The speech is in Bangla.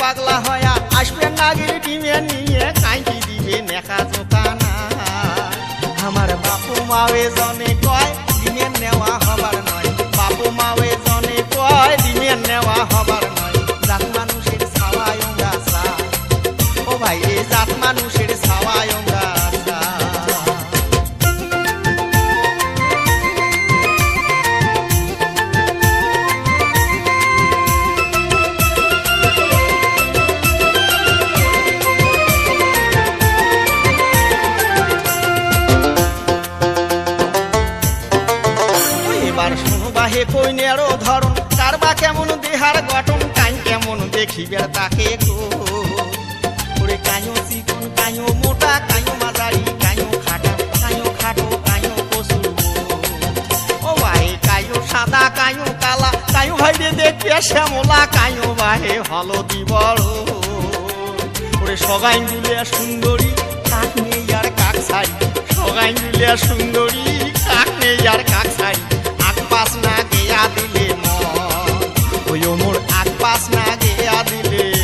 পাগলা হয়া আসবে নাগির ডিমে নিয়ে কাঁকি দিবে নেখা জোকানা। আমার বাপু মাওয়ে জনে কয়, ডিমে নেওয়া হবার নয়। বাপু মাওয়ে জনে কয়, ডিমে নেওয়া হবার নয়। জাত মানুষের ছাওয়ায় ও ভাই এই জাত মানুষের ছাওয়ায় গাছা এবার শুনু বাহে কইনেরও ধরন কার বা কেমন দেহার গঠন কাই কেমন দেখিবের তাকে গো। ওরে কায়ো চিকন কায়ো মোটা কায়ো মাঝারি কায়ো খাটা কায়ো খাটো কায়ো কসুর ও ভাই কায়ো সাদা কায়ো কালা কায়ো ভাই রে দেখবে শ্যামলা কায়ো বাহে হলদি বড়। ওরে সগাই মিলে সুন্দরী, কাক নেই আর কাক ছাড়ি। সগাই মিলে সুন্দরী, কাক নেই আর কাক ছাড়ি। নাক পাস না গেয়া দিলে।